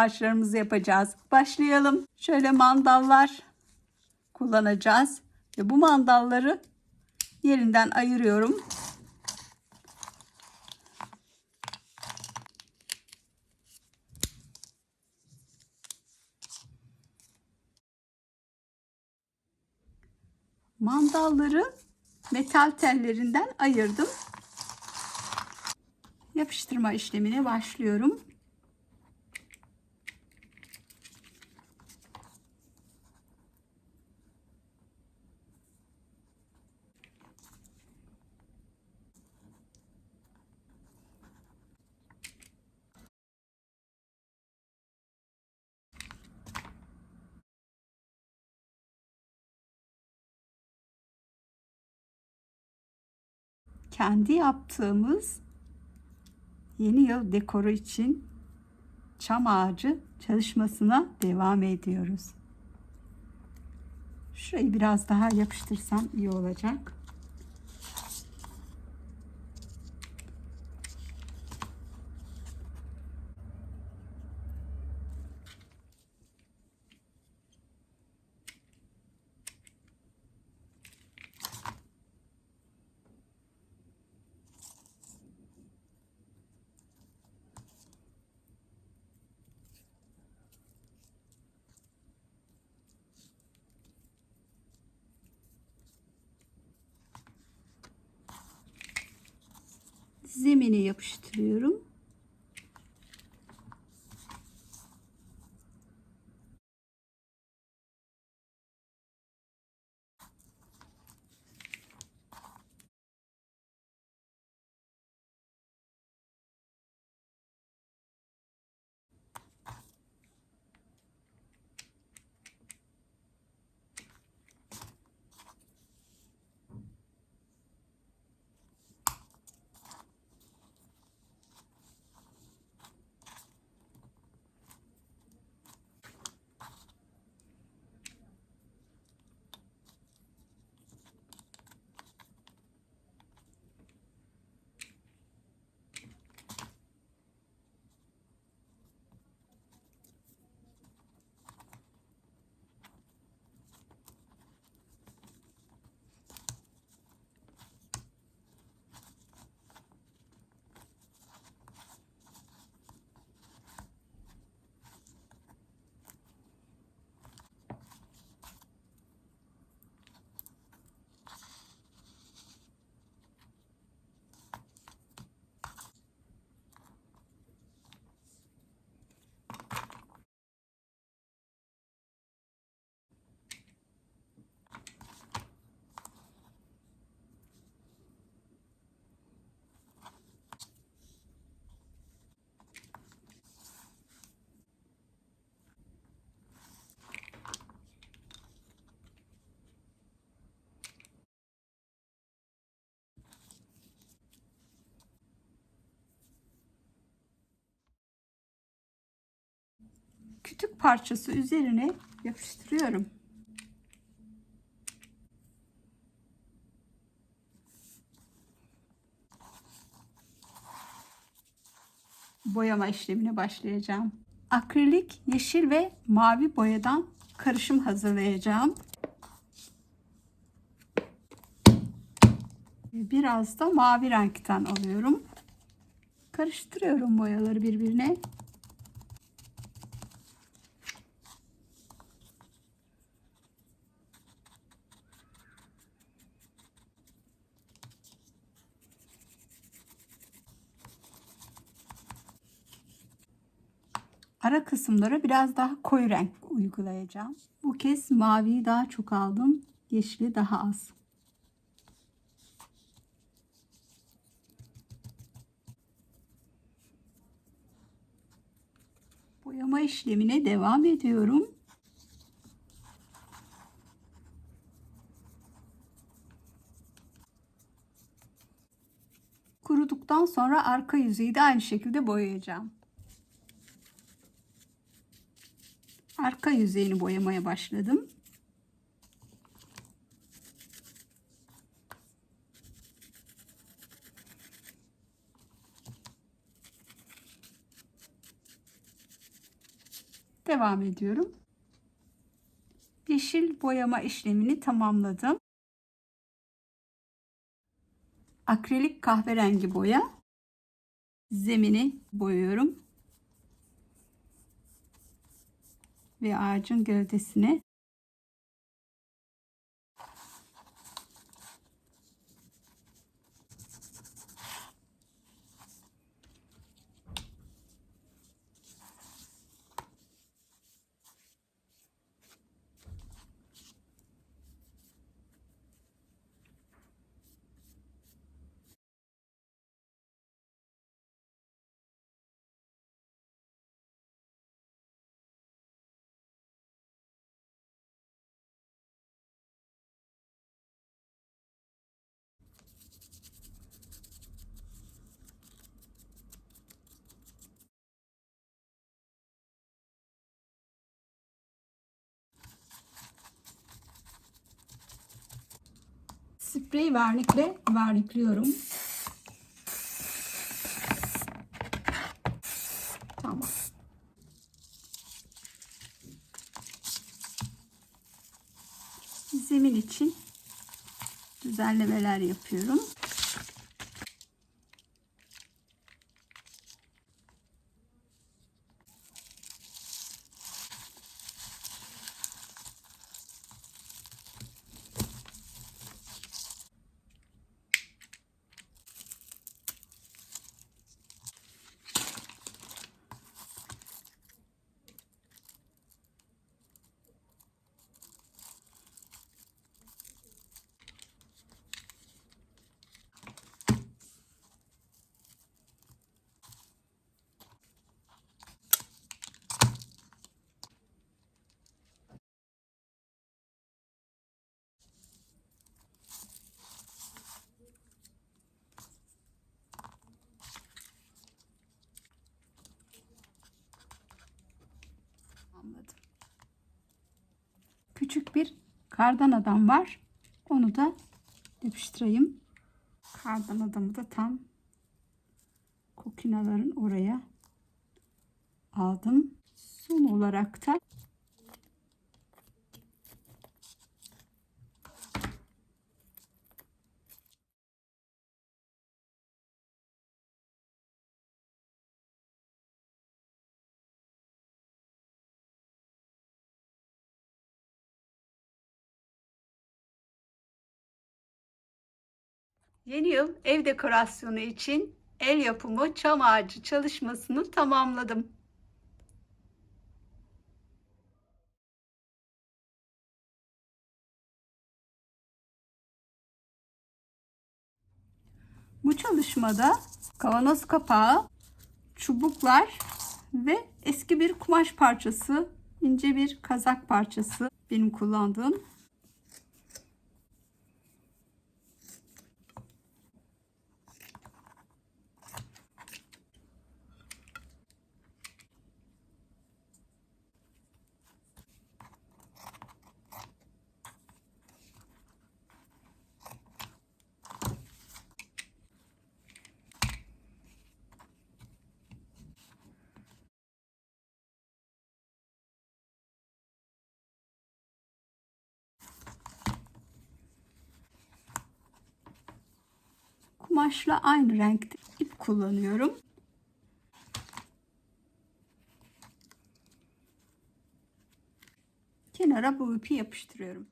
Ağaçlarımızı yapacağız. Başlayalım. Şöyle mandallar kullanacağız. Ve bu mandalları yerinden ayırıyorum. Mandalları metal tellerinden ayırdım. Yapıştırma işlemine başlıyorum. Kendi yaptığımız yeni yıl dekoru için çam ağacı çalışmasına devam ediyoruz. Şurayı biraz daha yapıştırsam iyi olacak. Zemine yapıştırıyorum. Kütük parçası üzerine yapıştırıyorum. Boyama işlemine başlayacağım. Akrilik, yeşil ve mavi boyadan karışım hazırlayacağım. Biraz da mavi renkten alıyorum. Karıştırıyorum boyaları birbirine. Ara kısımlara biraz daha koyu renk uygulayacağım. Bu kez maviyi daha çok aldım. Yeşili daha az. Boyama işlemine devam ediyorum. Kuruduktan sonra arka yüzeyi de aynı şekilde boyayacağım. Arka yüzeyini boyamaya başladım. Devam ediyorum. Yeşil boyama işlemini tamamladım. Akrilik kahverengi boya. Zemini boyuyorum. Ve ağacın gövdesine sprey vernikle vernikliyorum. Tamam. Zemin için düzenlemeler yapıyorum. Küçük bir kardan adam var. Onu da yapıştırayım. Kardan adamı da tam kokinaların oraya aldım. Son olarak da Yeni yıl ev dekorasyonu için el yapımı çam ağacı çalışmasını tamamladım. Bu çalışmada kavanoz kapağı, çubuklar ve eski bir kumaş parçası, ince bir kazak parçası benim kullandığım. Kumaşla aynı renkte ip kullanıyorum. Kenara bu ipi yapıştırıyorum.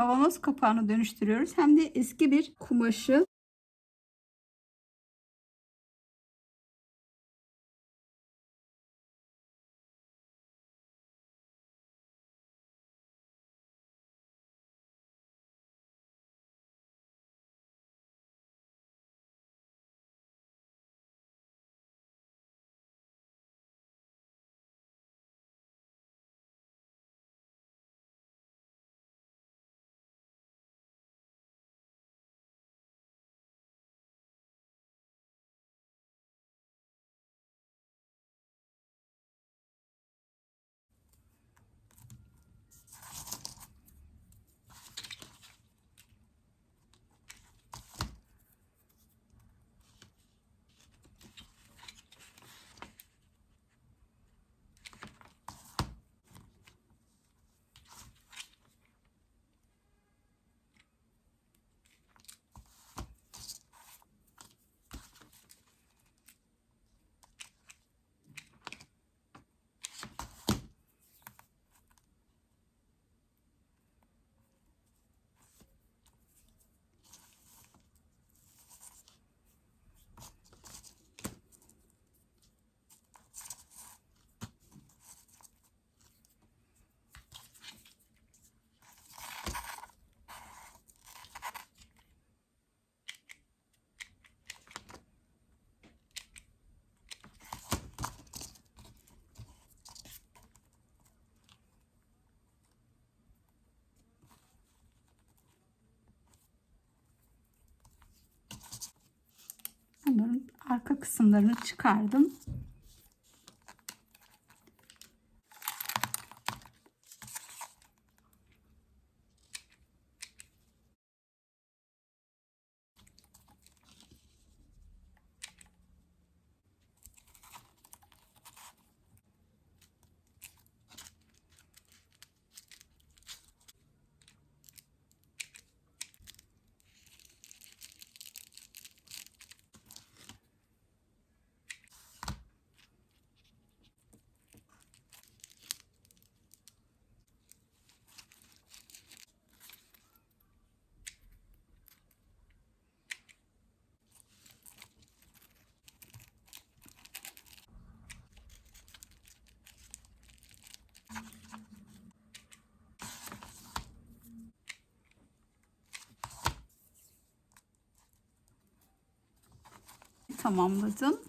Kavanoz kapağını dönüştürüyoruz. Hem de eski bir kumaşı kısımlarını çıkardım. Tamamladım.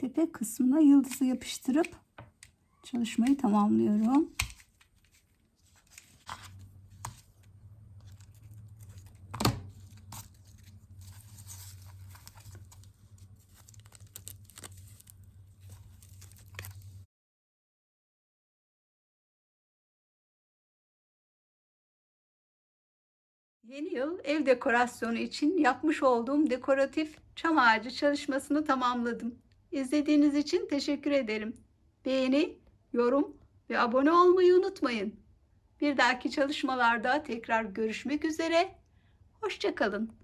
Tepe kısmına yıldızı yapıştırıp çalışmayı tamamlıyorum. Yeni yıl ev dekorasyonu için yapmış olduğum dekoratif çam ağacı çalışmasını tamamladım. İzlediğiniz için teşekkür ederim. Beğeni, yorum ve abone olmayı unutmayın. Bir dahaki çalışmalarda tekrar görüşmek üzere. Hoşçakalın.